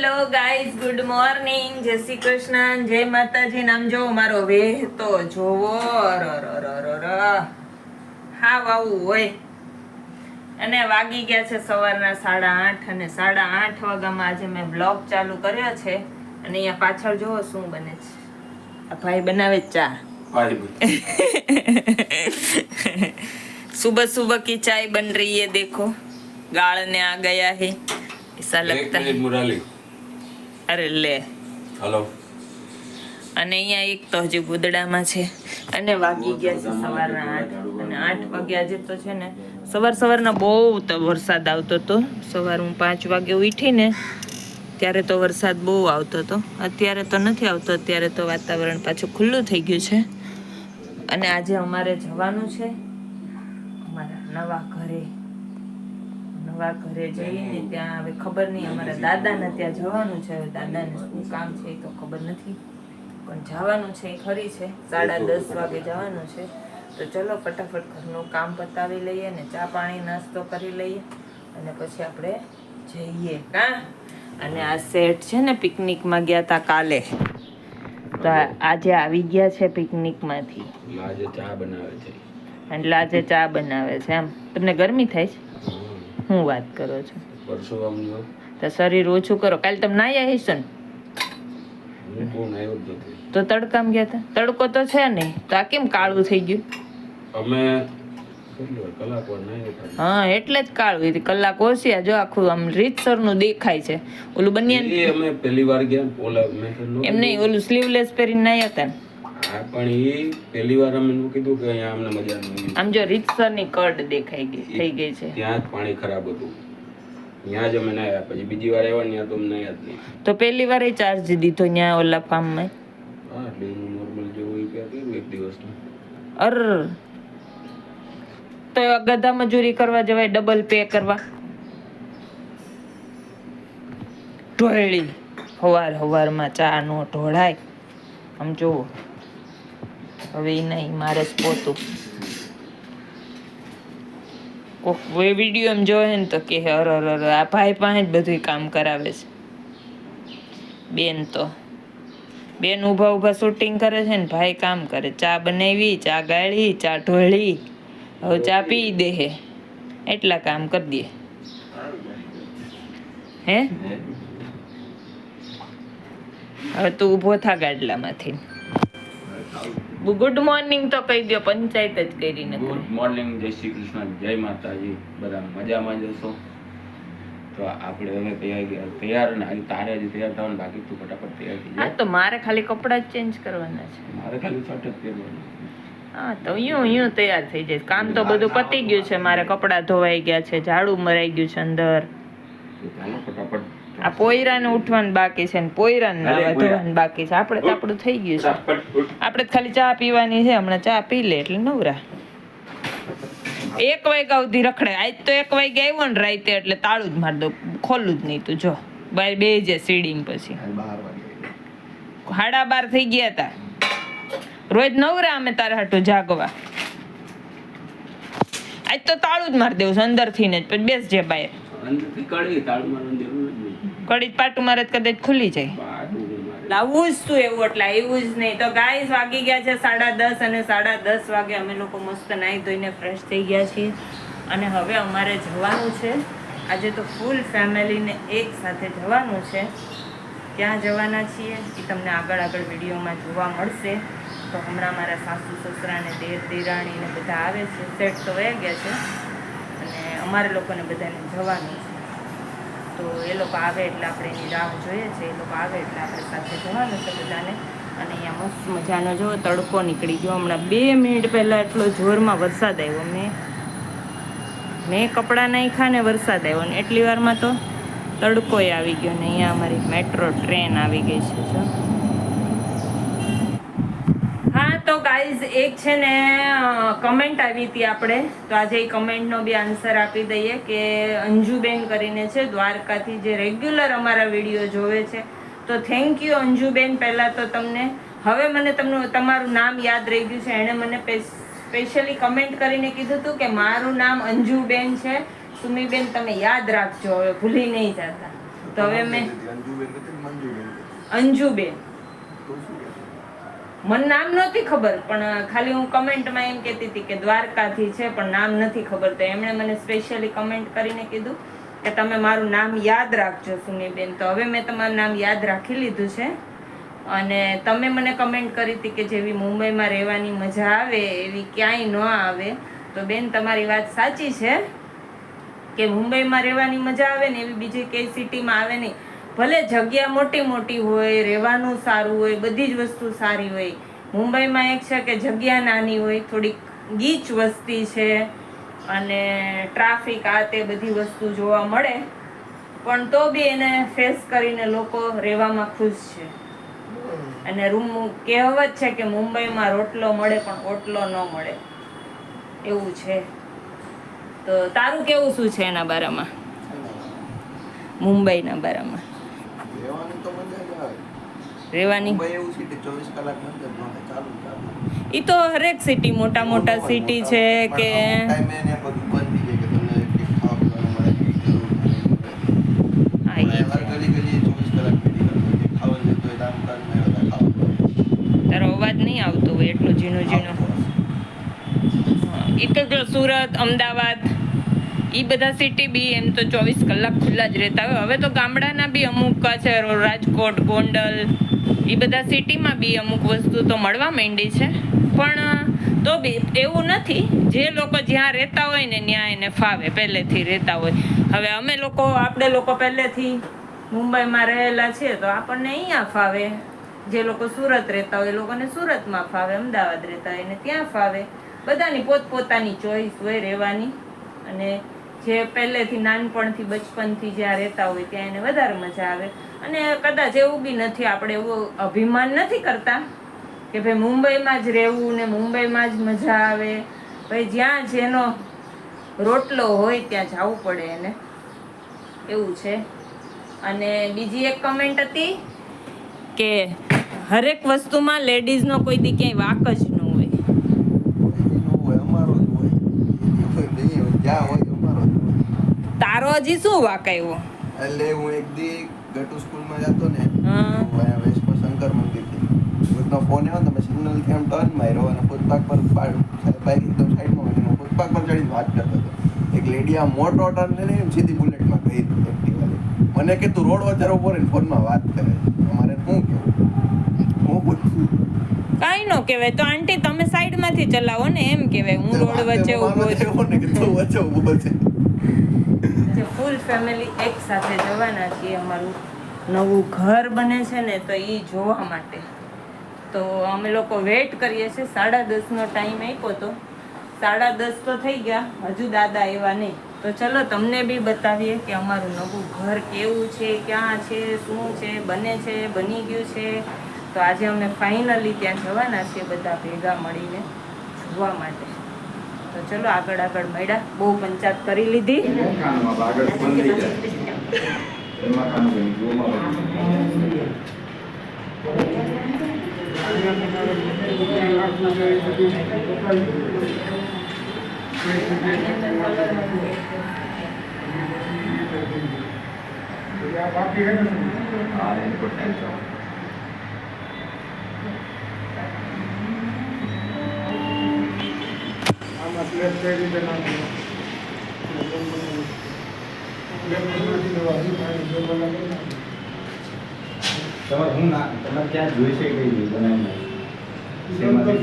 Hello guys good morning જય શ્રી કૃષ્ણ જય માતાજી નામ જો મારો વેહ તો જોવો અરરરરરર. હા વાવું હોય અને વાગી ગયા છે સવારના સાડા આઠ અને સાડા આઠ વાગ્યામાં આજે મેં બ્લોગ ચાલુ કર્યો છે અને અહીંયા પાછળ જોવો શું બને છે આ ભાઈ બનાવે છે ચા सुबह सुबह की चाय बन रही है देखो गाड़ने आ गया है ऐसा એક लगता है મિનિટ મુરાલી અરે લે. હલો. અને અહીંયા એક તો હજી ગુદડામાં છે. અને વાગી ગયા છે સવારના આઠ. અને આઠ વાગે આજે તો છે ને સવાર સવારના બહુ તો વરસાદ આવતો હતો. સવાર હું પાંચ વાગે ઉઠી ને ત્યારે તો વરસાદ બહુ આવતો હતો. અત્યારે તો નથી આવતો અત્યારે તો વાતાવરણ પાછું ખુલ્લું થઈ ગયું છે. અને આજે અમારે જવાનું છે અમારા નવા ઘરે. નવા ઘરે જઈને ત્યાં હવે ખબર નહીં અમારા દાદાને ત્યાં જવાનું છે. હવે દાદાને શું કામ છે એ તો ખબર નથી. પણ જવાનું છે એ ખરી છે. સાડા દસ વાગે જવાનું છે. તો ચલો ફટાફટ ઘરનું કામ પતાવી લઈએ ને ચા પાણી નાસ્તો કરી લઈએ અને પછી આપણે જઈએ. કા અને આ સેટ છે ને પિકનિકમાં ગયા હતા કાલે. તો આજે આવી ગયા છે પિકનિકમાંથી. આજે ચા બનાવે છે. એટલે આજે ચા બનાવે છે એમ. તમને ગરમી થાય છે? હું વાત કરો છો? પરસો આમનો તો શરીર ઓછું કરો. કાલે તમે નાયા હશો ને? તો તડકામ ગયા હતા તડકો તો છે નહીં તો આ કેમ કાળું થઈ ગયું? અમે હા એટલે જ કાળું હતી કલાક ઓછ્યા. જો આખું આમ રીતસરનું દેખાય છે. ઓલું બન્યા ને. એમ નહીં ઓલું સ્લીવલેસ પહેરીને નાયા હતા ને? હા પણ એ પહેલી વાર અમે કીધું કે અહીંયા અમને મજા નહીં આમ જો રીતસરની કડ દેખાઈ ગઈ થઈ ગઈ છે. ત્યાં જ પાણી ખરાબ હતું. ત્યાં જ અમે નાયા પછી બીજી વાર આવ્યા ત્યાં તો અમને નાયા જ નહીં. તો પહેલી વાર ચાર્જ દીધો ત્યાં ઓલા ફાર્મમાં હા એટલે એનું નોર્મલ જેવું એ ત્યાં કર્યું એક દિવસનું. અર. તો ગધા મજૂરી કરવા જવાય ડબલ પે કરવા? ઢોળી. હવાર હવારમાં ચા નો ઢોળાય. આમ જોવો હવે નહીં, મારે જ પોતું કોક વીડિયો એમ જોવે ને તો કે અર અર અર, આ ભાઈ પાસે જ બધું કામ કરાવે છે. બેન તો, બેન ઊભા ઊભા શૂટિંગ કરે છે ને, ભાઈ કામ કરે. ચા બનાવી, ચા ગાળી, ચા ઢોળી, હવે ચા પી દે હે. એટલા કામ કરી દે. હે? હવે તું ઊભો થા ગાડલામાંથી. ગુડ મોર્નિંગ તો કહી દો પંચાયત જ કરી નથી ગુડ મોર્નિંગ જય શ્રી કૃષ્ણ જય માતાજી. બધા મજામાં જ હશો? તો આપણે હવે તૈયાર ગયા. તૈયાર ને આજે તારે હજી તૈયાર થવાનું બાકી તું ફટાફટ તૈયાર થઈ હા તો મારે ખાલી કપડાં જ ચેન્જ કરવાના છે. મારે ખાલી શર્ટ જ પહેરવાનું. હા તો યું યું તૈયાર થઈ જાય કામ તો બધું પતી ગયું છે મારે કપડાં ધોવાઈ ગયા છે ઝાડુ મરાઈ ગયું છે અંદર. ફટાફટ આ પોયરાને ઉઠવાનું બાકી છે ને પોયરાને નાવા ધોવાનું બાકી છે. આપણે તો આપણું થઈ ગયું છે. આપણે ખાલી ચા પીવાની છે હમણાં ચા પી લે એટલે નવરા. એક વાગ્યા સુધી રખડે. આજ તો એક વાગે આવ્યો ને રાતે એટલે તાળું જ માર દો. ખોલું જ નહીં તું જો. બાર બે જે સીડિંગ પછી હાડા બાર થઈ ગયા હતા રોજ નવરા અમે તારા હાટું જાગવા. આજ તો તાળું જ મારી દેવું છે અંદરથી ને જ. પછી બેસ જે બહાર અંદરથી કળી તાળું મારવાનું નહીં કડી પાટું મારે કદાચ ખુલી જાય. લાવવું જ શું એવું, એટલે આવ્યું જ નહીં. તો ગાઈસ વાગી ગયા છે સાડા દસ અને સાડા દસ વાગે અમે લોકો મસ્ત નાહી ધોઈને ફ્રેશ થઈ ગયા છીએ. અને હવે અમારે જવાનું છે. આજે તો ફૂલ ફેમિલીને એક સાથે જવાનું છે. ક્યાં જવાના છીએ એ તમને આગળ આગળ વિડીયોમાં જોવા મળશે. તો હમણાં મારા સાસુ, સસરાને દેર દેરાણીને બધા આવે છે. સેટ તો વહી ગયા છે. અને અમારે લોકોને બધાને જવાનું છે. તો એ લોકો આવે એટલે આપણે એની રાહ જોઈએ છે, એ લોકો આવે એટલે આપણે સાથે જવાનું છે બધાને. અને અહીંયા મસ્ત મજાનો જો તડકો નીકળી ગયો. હમણાં બે મિનિટ પહેલાં એટલો જોરમાં વરસાદ આવ્યો. મેં મેં કપડાં નાખ્યા ને વરસાદ આવ્યો. ને એટલી વારમાં તો તડકોય આવી ગયો ને અહીંયા અમારી મેટ્રો ટ્રેન આવી ગઈ છે, જો હા તો ગાઈઝ એક છે ને કમેન્ટ આવી હતી આપણે. તો આજે એ કમેન્ટનો બી આન્સર આપી દઈએ કે અંજુબેન કરીને છે દ્વારકાથી જે રેગ્યુલર અમારા વીડિયો જોવે છે. તો થેન્ક યુ અંજુબેન પહેલાં તો તમને. હવે મને તમને તમારું નામ યાદ રહી ગયું છે. એણે મને સ્પેશિયલી કમેન્ટ કરીને કીધું હતું કે મારું નામ અંજુબેન છે. સુમીબેન તમે યાદ રાખજો. હવે ભૂલી નહીં જતા. તો હવે મેં અંજુબેન નથી ને મંજુબેન હતી. અંજુબેન તું શું કહેતી? મને નામ નહોતી ખબર, પણ ખાલી હું કમેન્ટમાં એમ કહેતી હતી કે દ્વારકાથી છે, પણ નામ નથી ખબર. તો એમણે મને સ્પેશિયલી કમેન્ટ કરીને કીધું કે તમે મારું નામ યાદ રાખજો સુનીબેન. તો હવે મેં તમારું નામ યાદ રાખી લીધું છે. અને તમે મને કમેન્ટ કરી હતી કે જેવી મુંબઈમાં રહેવાની મજા આવે, એવી ક્યાંય ન આવે. તો બેન, તમારી વાત સાચી છે કે મુંબઈમાં રહેવાની મજા આવે ને એવી બીજી કઈ સિટીમાં આવે નહીં. ભલે જગ્યા મોટી મોટી હોય, રહેવાનું સારું હોય, બધી જ વસ્તુ સારી હોય, મુંબઈમાં એક છે કે જગ્યા નાની હોય, થોડીક ગીચ વસ્તી છે અને ટ્રાફિક આ તે બધી વસ્તુ જોવા મળે, પણ તો બી એને ફેસ કરીને લોકો રહેવામાં ખુશ છે. અને રૂમ કહેવત છે કે મુંબઈમાં રોટલો મળે પણ ઓટલો ન મળે. એવું છે. તો તારું કેવું શું છે એના બારામાં? મુંબઈના બારામાં? રહેવાની તો મજા જ આવે. રહેવાની મુંબઈ એવું city 24 કલાક બંધ જ ન થાય, ચાલુ જ ચાલુ. એ તો હરેક સિટી મોટા મોટા સિટી છે કે પણ અમુક time એને બધું બંધ થઈ જાય કે તમને કંઈક ખાવા પીવાનું મળે, કંઈક જરૂર પડે. હા પણ ઈ હર ગલી ગલીએ 24 કલાક medical હોય. જે ખાવાનું જતું હોય તો આમ કરીને મેં બધા ખાવા પડે. તારો અવાજ નહીં આવતો હોય એટલો ઝીણું ઝીણો એ તો સુરત અમદાવાદ એ બધા સિટી બી એમ તો ચોવીસ કલાક ખુલ્લા જ રહેતા હોય. હવે તો ગામડાના બી અમુક છે, રાજકોટ, ગોંડલ એ બધા સિટીમાં બી અમુક વસ્તુ તો મળવા માંડી છે. પણ, તો બી એવું નથી. જે લોકો જ્યાં રહેતા હોય ને ત્યાં એને ફાવે, પહેલેથી રહેતા હોય. હવે અમે લોકો, આપણે લોકો પહેલેથી મુંબઈમાં રહેલા છીએ તો આપણને અહીંયા ફાવે. જે લોકો સુરત રહેતા હોય, એ લોકોને સુરતમાં ફાવે, અમદાવાદ રહેતા હોય, એને ત્યાં ફાવે. બધાની પોતપોતાની ચોઈસ હોય રહેવાની. અને જે પહેલેથી નાનપણથી બચપનથી જ્યાં રહેતા હોય ત્યાં એને વધારે મજા આવે. અને કદાચ એવું બી નથી આપણે એવું અભિમાન નથી કરતા કે ભાઈ મુંબઈમાં જ રહેવું ને મુંબઈમાં જ મજા આવે. ભાઈ જ્યાં જેનો રોટલો હોય ત્યાં જવું પડે એને. એવું છે. અને બીજી એક કમેન્ટ હતી કે હરેક વસ્તુમાં લેડીઝનો કોઈ દી ક્યાંય વાક જ ન હોય. હોય, અમારો જ હોય. એ હોય નહીં હોય, જ્યાં હોય અમારો જ હજી શું વાકાયું એટલે હું એક દી ગટુ સ્કૂલમાં જતો ને વેસ્ટમાં શંકર મંદિરથી. કોઈકનો ફોન આવ્યો ને તમે સિગ્નલથી આમ ટર્ન માર્યો અને ફૂટપાથ પર બાઇક એકદમ સાઈડમાં મૂકીને ફૂટપાથ પર ચડીને વાત કરતો હતો. એક લેડી આ મોટો ટર્ન લઈને સીધી બુલેટમાં ગઈ એક્ટિવાલી મને કે તું રોડ વચ્ચે ઊભો રહીને ફોનમાં વાત કરે અમારે શું કેવું હું પૂછું કાંઈ ન કહેવાય તો આંટી તમે સાઈડમાંથી ચલાવો ને એમ કહેવાય હું રોડ વચ્ચે ઊભો છું. છું ને કે તું વચ્ચે ઊભો છે જે ફૂલ ફેમિલી એક સાથે જવાના છીએ, અમારું નવું ઘર બને છે ને, તો એ જોવા માટે. તો અમે લોકો વેટ કરીએ છીએ. સાડા દસનો ટાઈમ આપ્યો તો. સાડા દસ તો થઈ ગયા. હજુ દાદા આવ્યા નહીં. તો ચલો તમને બી બતાવીએ કે અમારું નવું ઘર કેવું છે, ક્યાં છે, શું છે, બને છે, બની ગયું છે. તો આજે અમે ફાઇનલી ત્યાં જવાના છીએ, બધા ભેગા મળીને, જોવા માટે. તો ચલો આગળ આગળ મળ્યા. બહુ પંચાયત કરી લીધી. ખાવાનું હા એરપોર્ટ ટાઈમ છે તમારે હું ના તમારે ક્યાં જોઈશે કઈ નહીં બનાવીને? શેમાંથી?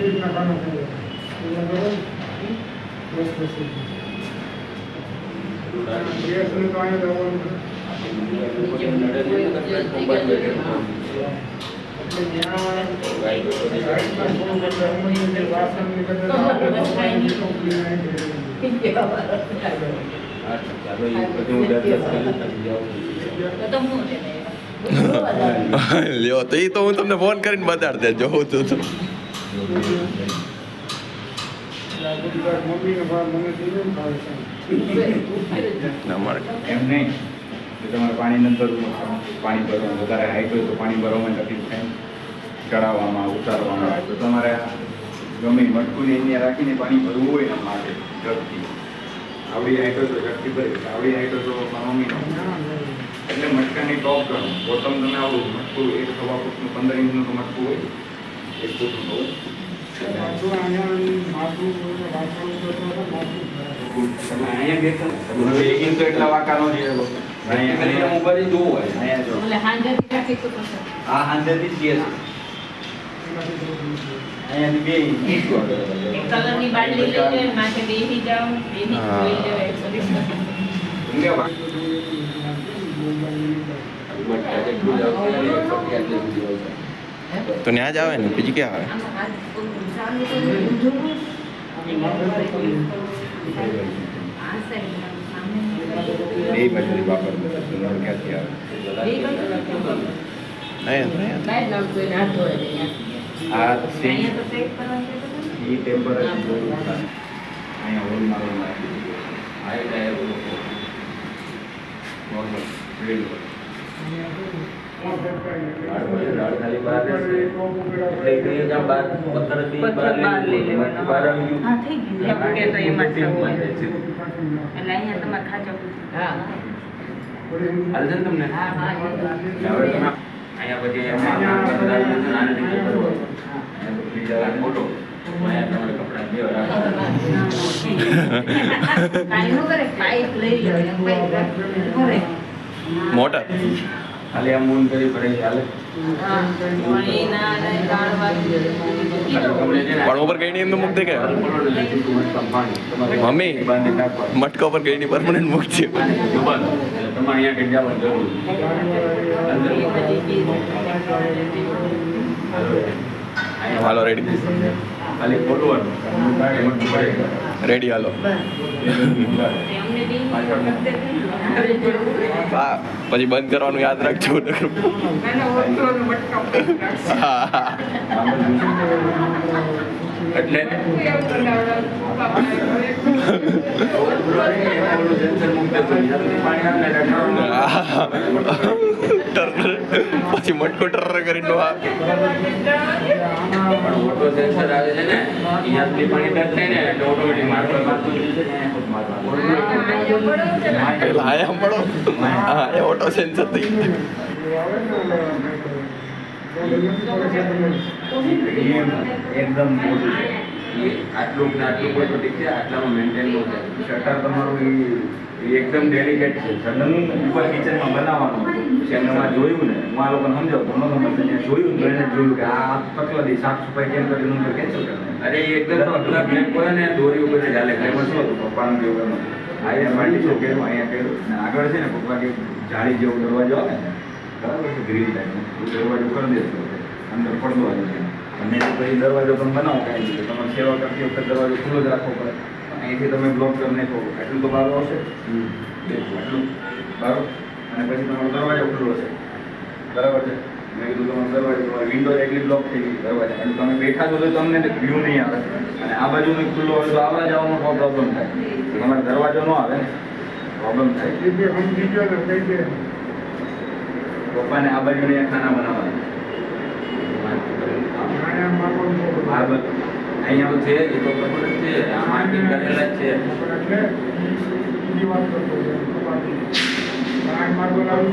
અચ્છા, લ્યો, તો એ તો હું તમને ફોન કરીને બતાડ દે જોઉં છું તો. એમ નહીં. તમારે પાણી નંતર પાણી ભરવાનું. વધારે હાઈટ હોય તો પાણી ભરવામાં તકલીફ થાય. ચડાવવામાં ઉતારવામાં આવે. તો તમારે ગમે મટકું મટકુને અહીંયા રાખીને પાણી ભરવું હોય એના માટે ઝડપથી. આવડી હાઈટ તો ઝડપી ભરી આવડી હાઈટ તો મમ્મી એટલે મટકાની ટોપ કરો. બોટમ તમે આવું મટકું એક સવા ફૂટનું પંદર ઇંચનું તો મટકું હોય. એક ફૂટનું હોય. અહીંયા એક ઇંચ તો એટલા વાંકા ન જીવેલો. અહીંયા મોબાઈલ જોવો હોય. અહીંયા જો. એટલે હાંજેથી જ ગયા છે. તો ત્યાં જ આવે ને? બીજી ક્યાં આવે? બે બાજુથી વાપરવું ક્યાંથી આવે. બે આ ખરું. એ ટેમ્પરેચર જોયું છે. અહીંયા હોલમાં હોલમાં આપી દીધું. આ ટાયર ઉપર. Normal, real work. દાળ હોય, દાળ ખાલી બહાર રહેશે. એટલે એ કહીએ કે આ બહાર પથ્થરથી પથ્થર બહાર લઈ લેવાનો. બહાર આવી ગયું. હા થઈ ગયું એમ કે તો એમાં જ થવું માં હોય. જાય છે. એટલે અહીંયા તમારે ખાચા હા હાલે છે ને તમને અહીંયા પછી આ મોટો. અહીંયા તમારે કપડાં બે રાખવાના. કાંઈ ન કરે ભરે. ચાલે ખાલી ને પણ ઉપર કઈ નહીં મૂક દે કે મમ્મી. મટકા પર ગઈ નહીં પરમાનન્ટ મૂક તમારે અહીંયા કંઈ જવાની જરૂર હાલો, રેડી ખાલી ખોલવાનું. રેડી હાલો. હા પછી બંધ કરવાનું યાદ રાખજો હા. એટલે? પછી મટકો ટર કરીને નો આયા મળો હા એ ઓટો સેન્સર થઈ એકદમ મોટું છે. આટલું ને આટલું કોઈ તો ઠીક છે આટલામાં મેન્ટેન નો શટર તમારું ઈ એકદમ ડેલિકેટ છે. સડન ઉપર કિચનમાં બનાવવાનું એમને જોયું ને હું આ લોકોને સમજાવતો ન સમજતો ત્યાં જોયું તો એને જોયું કે આ તકલાદી સાફ સફાઈ કેમ કરી હું કેન્સલ કરી અરે એ એકદમ તો અટલા બ્લેક હોય ને દોરી ઉપર ચાલે કઈ શું હતું? પપ્પાનું કેવું એમ. અહીંયા માટી શું કર્યું? અહીંયા કર્યું. આગળ છે ને પપ્પા કે જાળી જેવો દરવાજો આવે ને બરાબર છે. ગ્રીન એ દરવાજો કરી દેશો અંદર પડદો આવી જાય. અને પછી દરવાજો તમે બનાવો કાંઈ રીતે. તમારે સેવા કરતી વખતે દરવાજો ખુલ્લો જ રાખવો પડે. અહીંથી તમે બ્લોક કરી નાખો. એટલું તો બારો આવશે એટલું બારો. અને પછી તમારો દરવાજો ખુલ્લો છે બરાબર છે? મેં કીધું તમારો દરવાજો તમારી વિન્ડો એટલી બ્લોક થઈ ગઈ દરવાજા. અને તમે બેઠા છો તો તમને વ્યૂ નહીં આવે. અને આ બાજુ ખુલ્લો હોય તો આવવા જવાનો પ્રોબ્લેમ થાય. તમારે દરવાજો ન આવે ને. પ્રોબ્લેમ થાય. પપ્પાને આ બાજુ ખાના બનાવવાનું. અહીંયા તો છે, એ છે, આ માર્કિંગ કરેલા જ છે.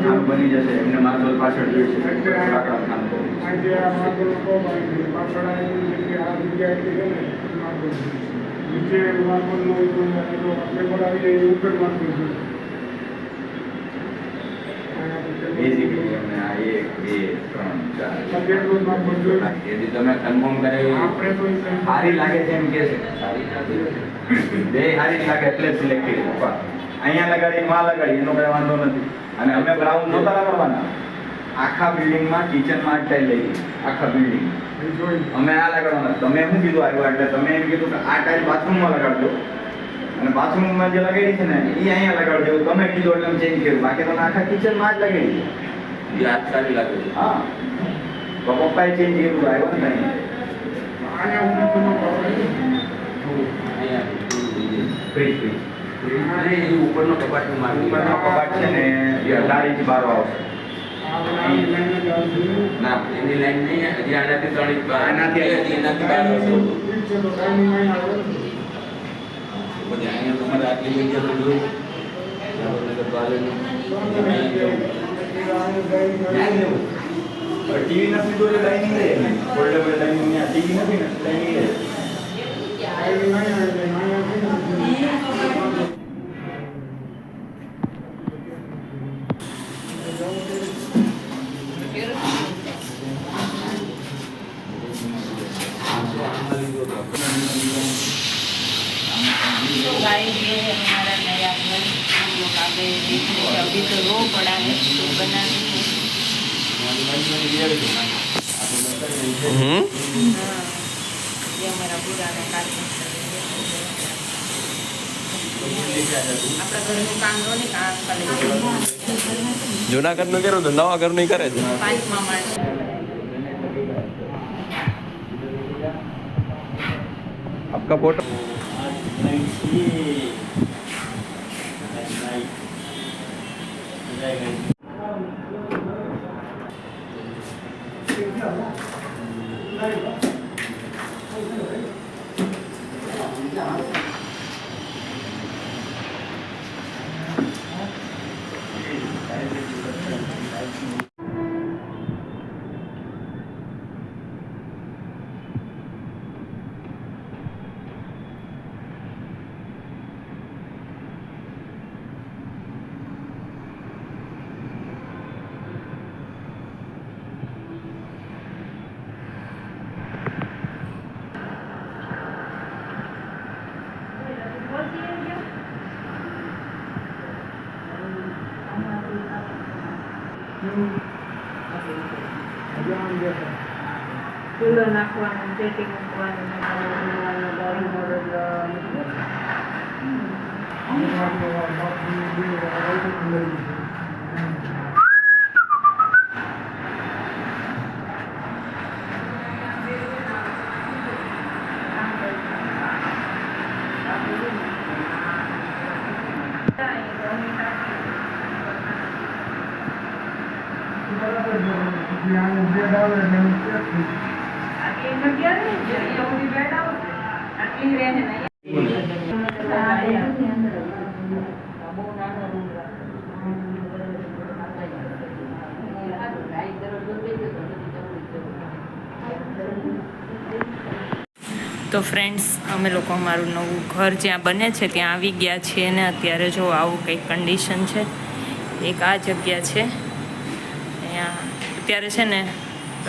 આ બની જશે, એમને માર્બલ પાછળ જોઈએ છે લાકડા ખાનું બેઝિકલી એમને આ એક બે ત્રણ ચાર તેથી તમે કન્ફર્મ કરાવી સારી લાગે છે એમ કે છે. સારી બે સારી લાગે એટલે જ સિલેક્ટ કરી અહીંયા લગાડી માં લગાડી એનો કઈ વાંધો નથી. અને અમે બ્રાઉન નહોતા લગાડવાના આખા બિલ્ડિંગમાં કિચનમાં ટાઈલ લઈ આખા બિલ્ડિંગ અમે આ લગાડવાના. તમે શું કીધું આવ્યું એટલે? તમે એમ કીધું કે આ ટાઈલ બાથરૂમમાં લગાડજો. અને બાથરૂમમાં જે લગાડી છે ને એ અહીંયા લગાડજો. તમે કીધું એટલે ચેન્જ કર્યું બાકી તમે આખા કિચનમાં જ લગાડી એ હાથ સારી લાગે છે. હા. તો પપ્પાએ ચેન્જ કર્યું આવ્યો ને એ ઉપરનો માર્કિંગ ઉપરનો કબાટ છે ને એ અઢાર ઇંચ બારો આવશે. ના એની લાઈન નહીં હજી આનાથી ત્રણ ઇંચ આનાથી- એનાથી બહાર હશે પછી અહીંયા તમારે આટલી જગ્યા તો જોઈ? ટીવી નથી તો ડાઇનિંગ લે ફોલ્ડેબલ ડાઇનિંગ ટીવી નથી ને ડાઇનિંગ લે ઘરનું કર્યું તો નવા ઘરનું કરે છે પાંચમા માળ આપકા ફોટો ચૂલો નાખવાનું પેટી મૂકવાનું ગાડી મોડલ તો ફ્રેન્ડ્સ અમે લોકો અમારું નવું ઘર જ્યાં બને છે, ત્યાં આવી ગયા છીએ ને અત્યારે જો આવું કંઈક કન્ડિશન છે. એક આ જગ્યા છે. અહીંયા અત્યારે છે ને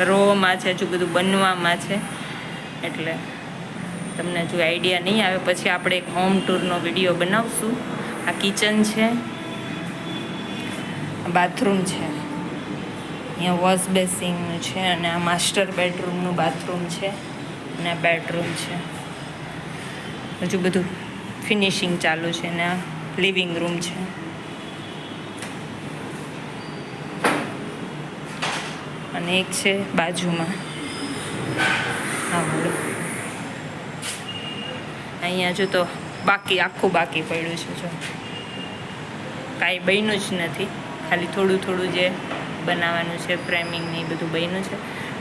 રોમાં છે હજુ બધું બનવામાં છે. એટલે તમને હજુ આઈડિયા નહીં આવે, પછી આપણે એક હોમ ટૂરનો વીડિયો બનાવશું. આ કિચન છે બાથરૂમ છે. અહીંયા વોશ બેસિંગનું છે અને આ માસ્ટર બેડરૂમનું બાથરૂમ છે અને આ બેડરૂમ છે. હજુ બધું ફિનિશિંગ ચાલુ છે ને આ લિવિંગ રૂમ છે. અને એક છે બાજુમાં. હા, બોલો. અહીંયા જો તો બાકી, આખું બાકી પડ્યું છે, જો. કાંઈ બન્યું જ નથી. ખાલી થોડું થોડું જે બનાવવાનું છે ફ્રેમિંગ ને એ બધું બન્યું છે.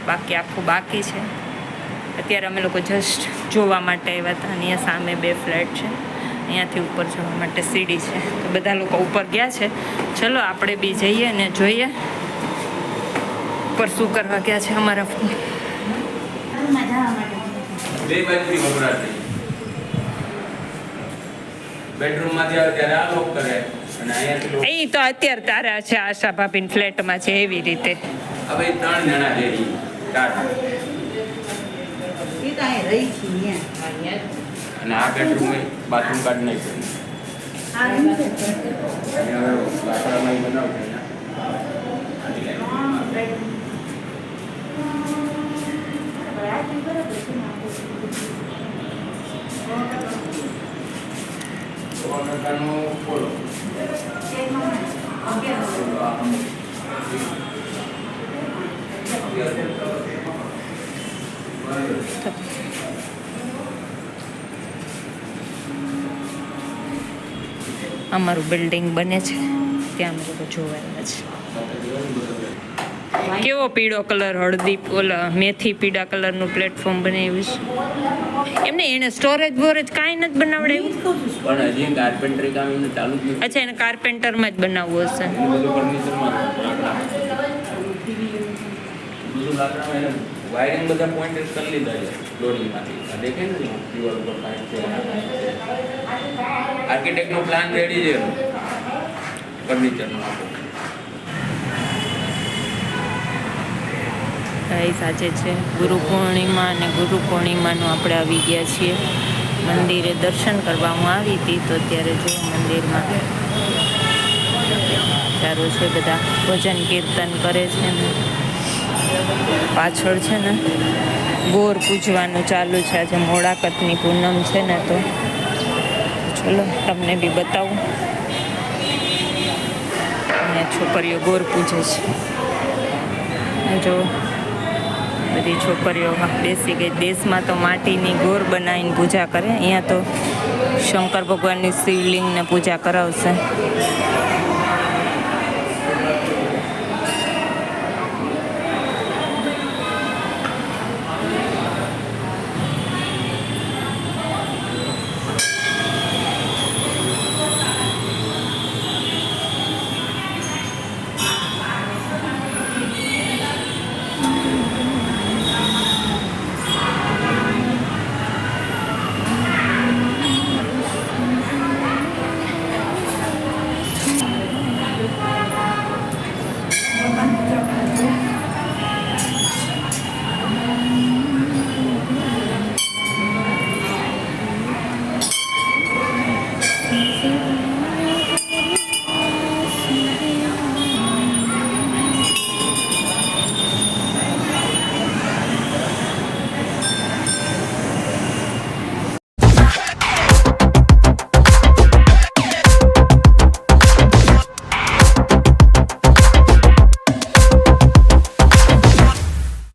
બાકી આખું બાકી છે. અત્યારે અમે લોકો જસ્ટ જોવા માટે આવ્યા હતા. અહીંયા સામે બે ફ્લેટ છે. અહીંયાથી ઉપર જવા માટે સીડી છે. તો બધા લોકો ઉપર ગયા છે. ચલો, આપણે બી જઈએ ને જોઈએ. ઉપર શું કરવા ગયા છે અમારા એ તો અત્યારે તારા છે આશા ભાભીન ફ્લેટમાં છે એવી રીતે. હવે ત્રણ જણા છે અને આ બેડરૂમ બાથરૂમ કાઢ નાખ્યું અને હવે લાકડામાં ઈ બનાવશે અહીંયા. આ ખોલો. અમારું બિલ્ડિંગ બને છે. ત્યાં અમે લોકો જોવા આવ્યા છે. કેવો પીળો કલર, હળદી, ઓલા મેથી પીળા કલરનું પ્લેટફોર્મ બનાવ્યું છે? એમને એને સ્ટોરેજ બોરેજ કાંઈ નથી બનાવડાવ્યું. પણ હજી કાર્પેન્ટરી કામ એમને ચાલુ જ નથી. અચ્છા એને કાર્પેન્ટરમાં જ બનાવવું હશે. વાયરિંગ બધા પોઈન્ટ કરી લીધા છે લોડિંગમાંથી દેખાય ને દિવાલ ઉપર પાઇપ છે આર્કિટેક્ટનો પ્લાન રેડી છે ફર્નિચરનો આખો એ સાચે છે. ગુરુ પૂર્ણિમા અને ગુરુ પૂર્ણિમાનું આપણે આવી ગયા છીએ. મંદિરે દર્શન કરવા હું આવી હતી, તો ત્યારે જો મંદિરમાં સારું છે, બધા ભજન કીર્તન કરે છે ને. પાછળ છે ને ગોર પૂજવાનું ચાલુ છે, આજે મોડાકતની પૂનમ છે ને તો. ચલો, તમને બી બતાવું. અને છોકરીઓ ગોર પૂજે છે. જો બધી છોકરીઓ બેસી ગઈ. દેશમાં તો માટીની ગોર બનાવીને પૂજા કરે. અહીંયા તો શંકર ભગવાનની શિવલિંગને પૂજા કરાવશે.